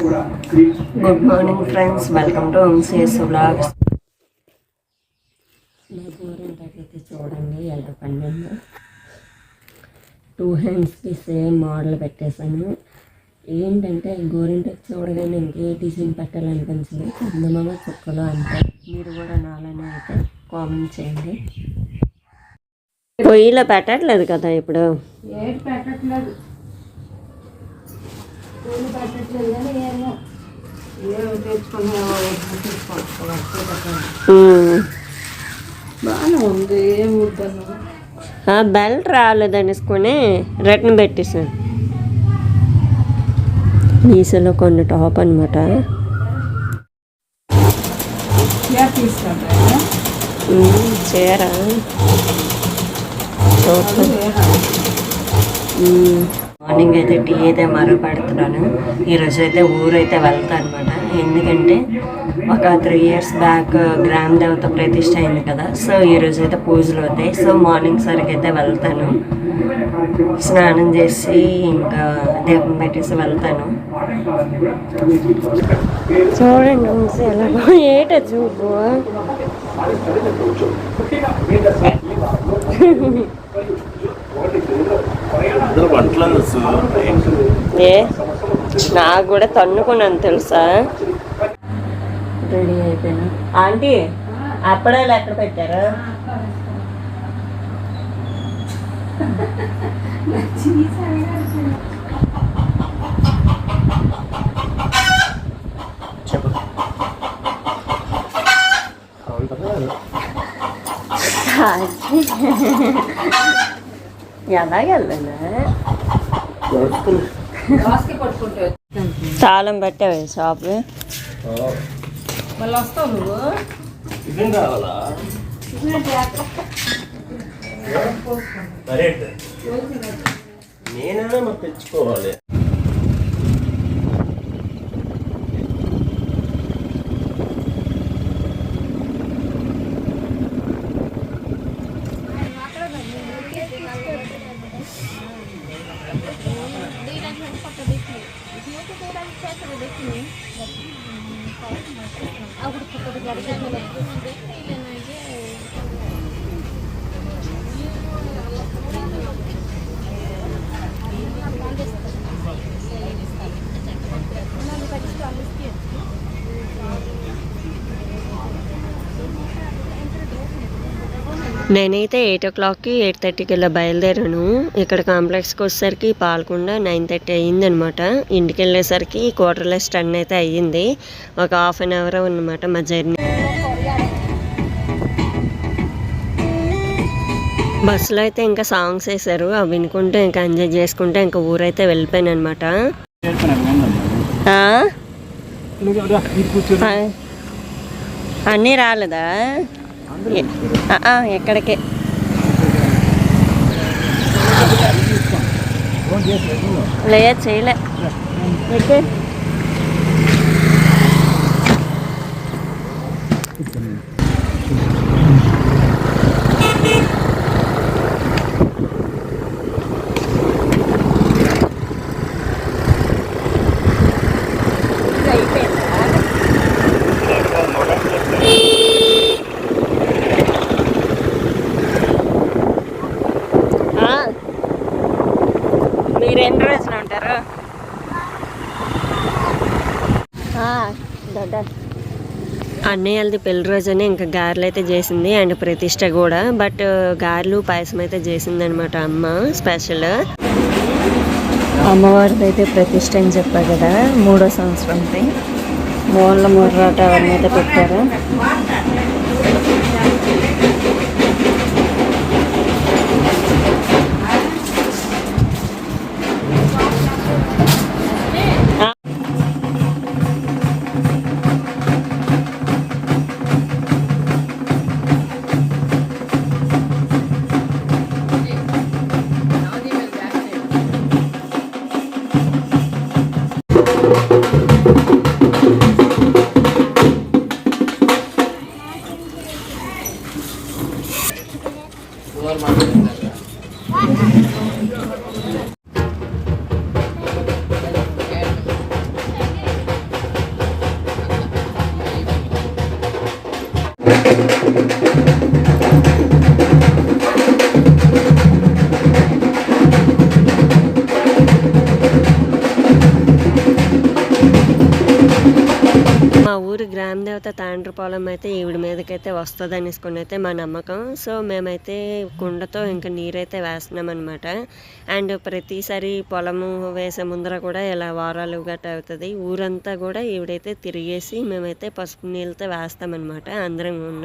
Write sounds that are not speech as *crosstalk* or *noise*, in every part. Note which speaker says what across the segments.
Speaker 1: Good morning friends welcome to MCS vlogs నా గోరింటాకైతే చూడండి ఎలా పండిందో టూ హ్యాండ్స్కి సేమ్ మోడల్ పెట్టేశాను. ఏంటంటే గోరింటకి చూడగానే ఇంకే డిజైన్ పెట్టాలనిపించింది. చందమామ చుక్కలు అంతే. మీరు కూడా నాలోనే అయితే కామెంట్ చేయండి. పొయ్యిలో పెట్టట్లేదు కదా ఇప్పుడు?
Speaker 2: ఏటి పెట్టట్లేదు? పూలు పెట్టట్లేదు కానీ ఏమో. ఏమో తెచ్చుకున్నామో
Speaker 1: మ్మ్.
Speaker 2: బాగానే ఉంది ఏం వద్దను
Speaker 1: ఆ బెల్ట్ రాలేదనేసుకొని రిటర్న్ పెట్టేసాను. మీసలో కొన్ని టాప్ అనమాట చీర మార్నింగ్ అయితే టీ అయితే మరో పెడుతున్నాను ఈరోజు అయితే ఊరైతే వెళ్తాను అనమాట ఎందుకంటే ఒక త్రీ ఇయర్స్ బ్యాక్ గ్రామ దేవత ప్రతిష్ట అయింది కదా. సో ఈరోజు అయితే పూజలు అవుతాయి. సో మార్నింగ్ సరికి అయితే వెళ్తాను. స్నానం చేసి ఇంకా దీపం పెట్టేసి వెళ్తాను. చూడండి ఎలాగో ఏట చూపు ఏ? నాకు కూడా తన్నుకున్నాను తెలుసా? రెడీ అయిపోయినా. ఆంటీ అప్పుడాలు ఎక్కడ పెట్టారు?
Speaker 3: చెప్పు
Speaker 2: పట్టుకుంటే
Speaker 1: తాళం పెట్టావే షాప్.
Speaker 2: మళ్ళీ వస్తావు నువ్వు?
Speaker 3: టిఫిన్ కావాలా? సరే నేనైనా మరి తెచ్చుకోవాలి.
Speaker 1: ଆଉ ଗୋଟେ ଫଟୋ ଦେଖିଲା నేనైతే ఎయిట్ ఓ క్లాక్కి ఎయిట్ థర్టీకి ఇలా బయలుదేరాను. ఇక్కడ కాంప్లెక్స్కి వచ్చేసరికి పాల్కొండ నైన్ థర్టీ అయ్యిందనమాట. ఇంటికి వెళ్ళేసరికి క్వార్టర్ లెస్ టెన్ అయితే అయ్యింది. ఒక హాఫ్ అన్ అవర్ అనమాట మా జర్నీ. బస్సులో అయితే ఇంకా సాంగ్స్ వేశారు. అవి వినుకుంటూ ఇంకా ఎంజాయ్ చేసుకుంటూ ఇంకా ఊరైతే వెళ్ళిపోయాను అనమాట అన్నీ రాలేదా? ఎక్కడికే లేదు చేయలే ఎక్కే. ఇది అయిపోయిందా? ఆ. మీరు ఎన్ని రోజులు ఉంటారు ఆ, దొడ్డ. అన్నయ్యలది పెళ్ళి రోజునే ఇంకా గారెలు అయితే చేసింది అండ్ ప్రతిష్ట కూడా. బట్ గారెలు పాయసం అయితే చేసింది అనమాట అమ్మ స్పెషల్. అమ్మవారిది అయితే ప్రతిష్ట అని చెప్పా కదా మూడో సంవత్సరం మూల ముర్రాట అవన్నీ అయితే పెట్టారు. ಮಾಡಿದ್ದಾರೆ మా ఊరి గ్రామ దేవత తాండ్రపాలెం అయితే ఈవిడ మీదకైతే వస్తుంది అనేసుకుని అయితే మా నమ్మకం. సో మేమైతే కుండతో ఇంకా నీరైతే వేస్తున్నాం అనమాట అండ్ ప్రతిసారి పొలము వేసే ముందర కూడా ఇలా వారాలు గట్ట అవుతుంది. ఊరంతా కూడా ఈవిడైతే తిరిగేసి మేమైతే పసుపు నీళ్ళతో వేస్తామన్నమాట అందరం ఉన్నాం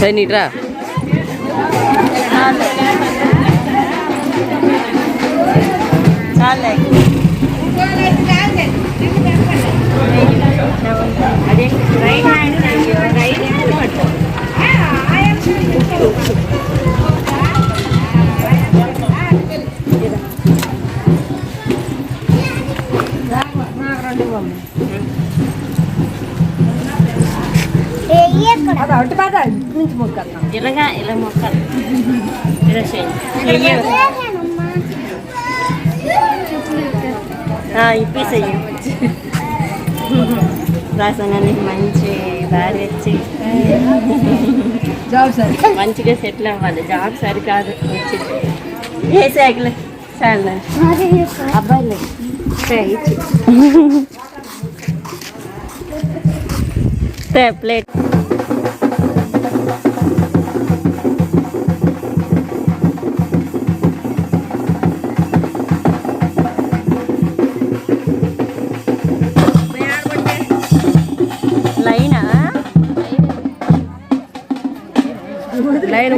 Speaker 1: சரி நீட்ரா అటు బాగా
Speaker 4: సరే నీట్రా
Speaker 1: ఇలాగా ఇలా మొక్కలు ఇలా చెయ్యి ఇప్పేసేయి రాసనానికి మంచి దారి వచ్చి మంచిగా సెటిల్ అవ్వాలి జాబ్ సరికాదు వచ్చింది ఏ సైకిల్ చాలా అబ్బాయిలు ప్లేట్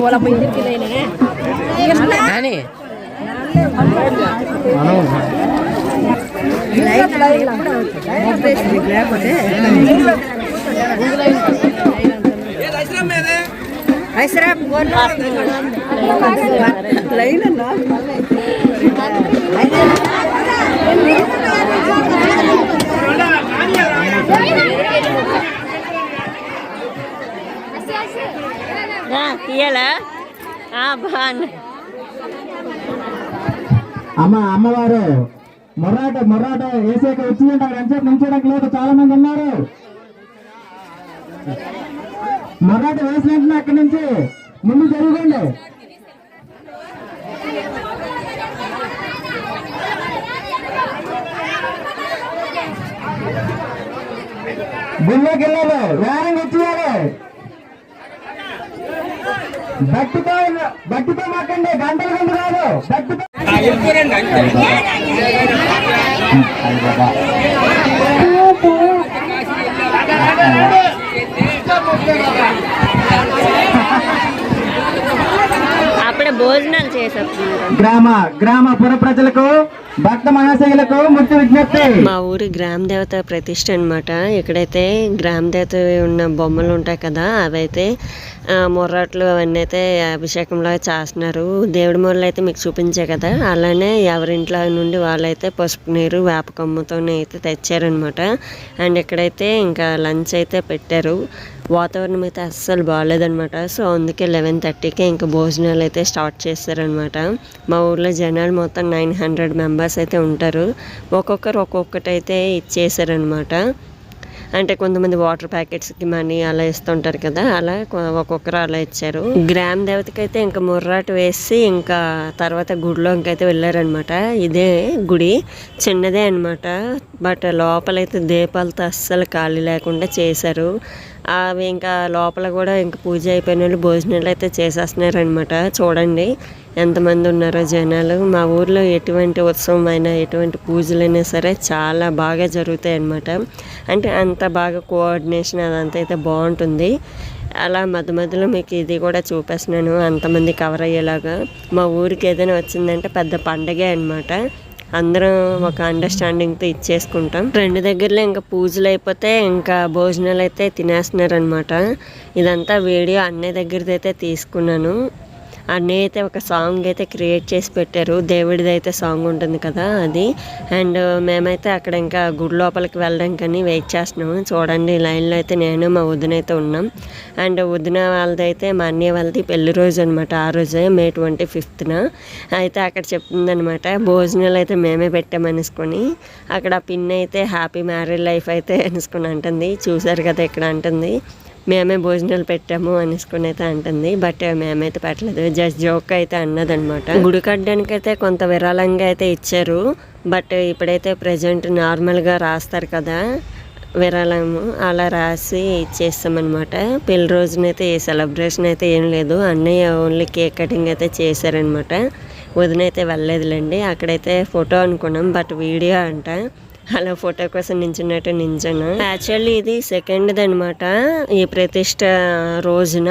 Speaker 2: போலாம் போய் இருக்கில்ல
Speaker 4: என்னங்க
Speaker 2: நானே. లైన్
Speaker 1: తీయాలా? బాగున్నా
Speaker 5: అమ్మ అమ్మవారు మొర్రాట మొర్రాట వేసాక వచ్చిందంట అక్కడ ఎంతసేపు లేదు చాలా మంది ఉన్నారు. మొర్రాట వేసిన వెంటనే అక్కడి నుంచి ముందు జరగండి. గుళ్ళోకి వెళ్ళాలి వేరంగా వచ్చేయాలి. మాకండి గంటలు గంట కాదు.
Speaker 1: అప్పుడే భోజనాలు చేసేస్తున్నారు.
Speaker 5: గ్రామ గ్రామ పుర ప్రజలకు
Speaker 1: మా ఊరి గ్రామ దేవత ప్రతిష్ట అనమాట ఇక్కడైతే గ్రామ దేవత ఉన్న బొమ్మలు ఉంటాయి కదా అవైతే ముర్రాట్లు మొర్రాట్లు అవన్నీ అయితే అభిషేకంలో చేస్తున్నారు. దేవుడి మొరలు అయితే మీకు చూపించే కదా అలానే ఎవరింట్లో నుండి వాళ్ళైతే పసుపు నీరు వేపకమ్మతోనే అయితే తెచ్చారనమాట అండ్ ఇక్కడైతే ఇంకా లంచ్ అయితే పెట్టారు వాతావరణం అయితే అస్సలు బాగాలేదనమాట సో అందుకే లెవెన్ థర్టీకే ఇంకా భోజనాలు అయితే స్టార్ట్ చేస్తారనమాట మా ఊర్లో జనాలు మొత్తం నైన్ హండ్రెడ్ మెంబర్స్ అయితే ఉంటారు. ఒక్కొక్కరు ఒక్కొక్కటి అయితే ఇచ్చేసారనమాట అంటే కొంతమంది వాటర్ ప్యాకెట్స్కి మనీ అలా ఇస్తుంటారు కదా అలా కొ- ఒక్కొక్కరు అలా ఇచ్చారు. గ్రామ దేవతకి అయితే ఇంకా ముర్రాట వేసి ఇంకా తర్వాత గుడిలోకి అయితే వెళ్ళారనమాట ఇదే గుడి చిన్నదే అనమాట బట్ లోపలైతే దీపాలతో అస్సలు ఖాళీ లేకుండా చేశారు. అవి ఇంకా లోపల కూడా ఇంకా పూజ అయిపోయిన వాళ్ళు భోజనాలు అయితే చేసేస్తున్నారనమాట చూడండి ఎంతమంది ఉన్నారో జనాలు. మా ఊర్లో ఎటువంటి ఉత్సవం అయినా ఎటువంటి పూజలైనా సరే చాలా బాగా జరుగుతాయి అన్నమాట అంటే అంత బాగా కోఆర్డినేషన్ అదంతా అయితే బాగుంటుంది. అలా మధ్య మధ్యలో మీకు ఇది కూడా చూపిస్తున్నాను. అంతమంది కవర్ అయ్యేలాగా. మా ఊరికి ఏదైనా వచ్చిందంటే పెద్ద పండగే అనమాట అందరం ఒక అండర్స్టాండింగ్తో ఇచ్చేసుకుంటాం. రెండు దగ్గరలో ఇంకా పూజలు అయిపోతే ఇంకా భోజనాలు అయితే తినేస్తున్నారు అనమాట ఇదంతా వీడియో అన్నయ్య దగ్గరది అయితే తీసుకున్నాను. అన్నయ్య అయితే ఒక సాంగ్ అయితే క్రియేట్ చేసి పెట్టారు. దేవుడిది అయితే సాంగ్ ఉంటుంది కదా అది. అండ్ మేమైతే అక్కడ ఇంకా గుడి లోపలికి వెళ్ళడానికని వెయిట్ చేస్తున్నాము. చూడండి లైన్లో అయితే నేను మా వదిన అయితే ఉన్నాం. అండ్ వదిన వాళ్ళది అయితే మా అన్నయ్య వాళ్ళది పెళ్ళి రోజు అనమాట ఆ రోజే మే ట్వంటీ ఫిఫ్త్న. అయితే అక్కడ చెప్తుందనమాట భోజనాలు అయితే మేమే పెట్టామనుకొని అక్కడ పిన్ అయితే *laughs* హ్యాపీ మ్యారీడ్ లైఫ్ అయితే అనుకుని అంటుంది. చూశారు కదా ఇక్కడ అంటుంది. మేమే భోజనాలు పెట్టాము అనేసుకుని అయితే అంటుంది. బట్ మేమైతే పెట్టలేదు. జస్ట్ జోక్ అయితే అన్నదనమాట. గుడి కట్టడానికి అయితే కొంత విరాళంగా అయితే ఇచ్చారు. బట్ ఇప్పుడైతే ప్రజెంట్ నార్మల్గా రాస్తారు కదా విరాళము అలా రాసి ఇచ్చేస్తామన్నమాట. పెళ్ళి రోజునైతే ఏ సెలబ్రేషన్ అయితే ఏం లేదు. అన్నయ్య ఓన్లీ కేక్ కటింగ్ అయితే చేశారనమాట వదిన అయితే వెళ్ళలేదులేండి. అక్కడైతే ఫోటో అనుకున్నాం. బట్ వీడియో అంట. అలా ఫోటో కోసం నించున్నట్టు నించాను. యాక్చువల్లీ ఇది సెకండ్ అనమాట ఈ ప్రతిష్ట రోజున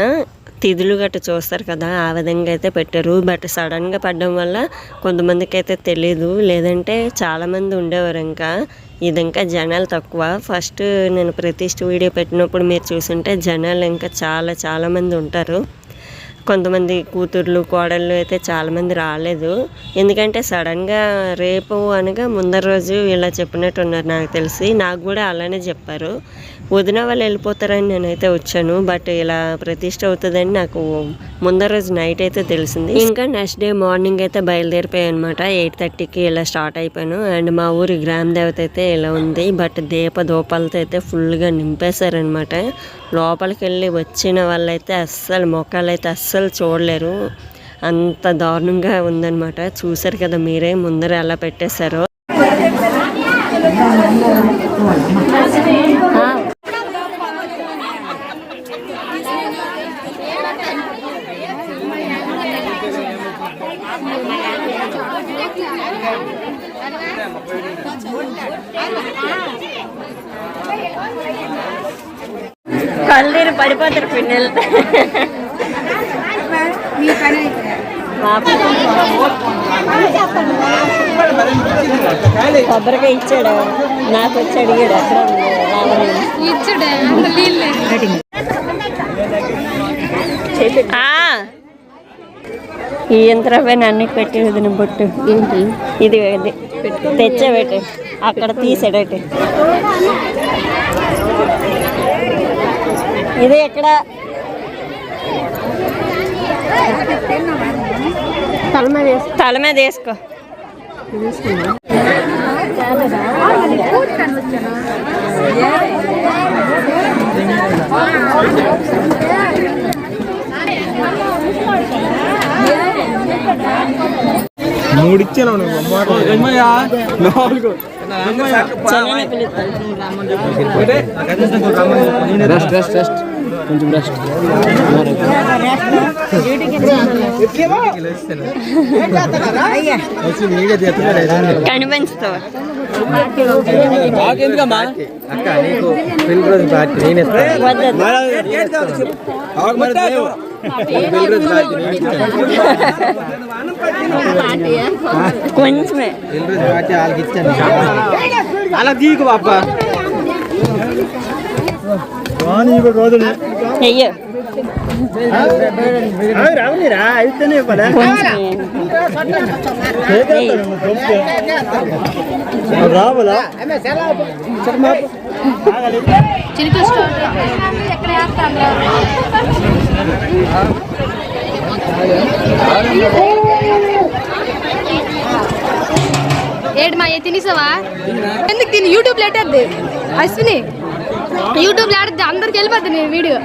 Speaker 1: తిథులు గట్ట చూస్తారు కదా ఆ విధంగా అయితే పెట్టారు. బట్ సడన్గా పడడం వల్ల కొంతమందికి అయితే తెలీదు. లేదంటే చాలామంది ఉండేవారు ఇంకా. ఇది ఇంకా జనాలు తక్కువ. ఫస్ట్ నేను ప్రతిష్ట వీడియో పెట్టినప్పుడు మీరు చూసుంటే జనాలు ఇంకా చాలా చాలామంది ఉంటారు. కొంతమంది కూతుర్లు కోడళ్ళు అయితే చాలామంది రాలేదు. ఎందుకంటే సడన్గా రేపు అనగా ముందర రోజు ఇలా చెప్పినట్టు ఉన్నారు నాకు తెలిసి. నాకు కూడా అలానే చెప్పారు. వదిన వాళ్ళు వెళ్ళిపోతారని నేనైతే వచ్చాను. బట్ ఇలా ప్రతిష్ట అవుతుందని నాకు ముందర రోజు నైట్ అయితే తెలిసింది. ఇంకా నెక్స్ట్ డే మార్నింగ్ అయితే బయలుదేరిపోయాను అనమాట ఎయిట్ థర్టీకి ఇలా స్టార్ట్ అయిపోయాను. అండ్ మా ఊరి గ్రామ దేవత అయితే ఇలా ఉంది. బట్ దీప దూపాలతో అయితే ఫుల్గా నింపేశారనమాట. లోపలికి వెళ్ళి వచ్చిన వాళ్ళైతే అస్సలు మొక్కలు అయితే అస్సలు చూడలేరు. అంత దారుణంగా ఉందన్నమాట. చూసారు కదా మీరే ముందర ఎలా పెట్టేశారో. కళ్ళు పడిపోతారు పిన్నెలు. కొబ్బరికాయ ఇచ్చాడు? నాకు వచ్చి అడిగాడు అక్కడ. ఈ యంత్రపైన అన్ని పెట్టి వదిన బొట్టు. ఏంటి? ఇది ఇది. తెచ్చాబెట్టు అక్కడ తీసాడట? ఇది ఎక్కడ? తల మీద వేసుకో. తల మీద వేసుకో
Speaker 5: మూడు ఇచ్చాను నాలుగు.
Speaker 4: Rest rest rest. కొంచెం రెస్ట్
Speaker 1: కనిపించుతావా
Speaker 4: అక్క నీకు పెళ్ళి రోజు పార్టీ నేనే
Speaker 1: వద్దు కొంచెమే.
Speaker 4: పెళ్ళి రోజు పార్టీ వాళ్ళకి ఇచ్చాను అలా తీకు బాబా.
Speaker 1: అయ్యో
Speaker 5: రావునిరా అయితేనే
Speaker 1: ఏయ్,
Speaker 5: రావాలా
Speaker 2: చిరుకు స్టోర్ ఎక్కడ వేస్తాను ఏడు మా తినేసావా? ఎందుకు తిని? యూట్యూబ్ లేటద్ది. అశ్విని యూట్యూబ్ లేటద్ది అందరికి వెళ్ళిపోద్ది నేను వీడియో.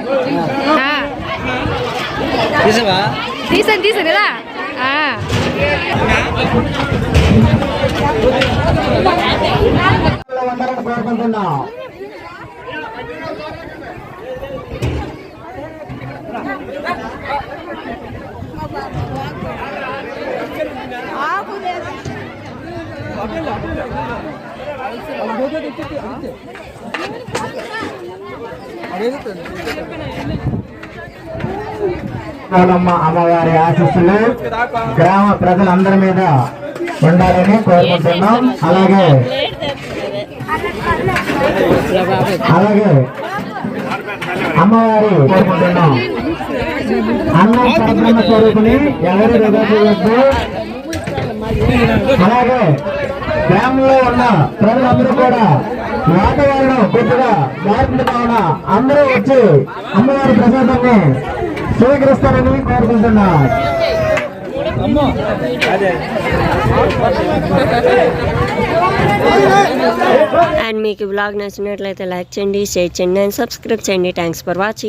Speaker 2: తీసాను తీసాను కదా? ఆ.
Speaker 5: అందరం అమ్మవారి ఆశీస్సులు గ్రామ ప్రజలందరి మీద ఉండాలని కోరుకుంటున్నాం. అలాగే అలాగే అమ్మవారు కోరుకుంటున్నాం. అన్నం పరబ్రహ్మ స్వరూపుని ఎవరు వృధా అలాగే గ్రామంలో ఉన్న ప్రజలందరూ కూడా వాతావరణం కొద్దిగా మార్పులు కావున అందరూ వచ్చి అమ్మవారి ప్రసాదాన్ని స్వీకరిస్తారని కోరుకుంటున్నా
Speaker 1: అండ్ మీకు బ్లాగ్ నచ్చినట్లయితే లైక్ చేయండి షేర్ చేయండి అండ్ సబ్స్క్రైబ్ చేయండి. Thanks for watching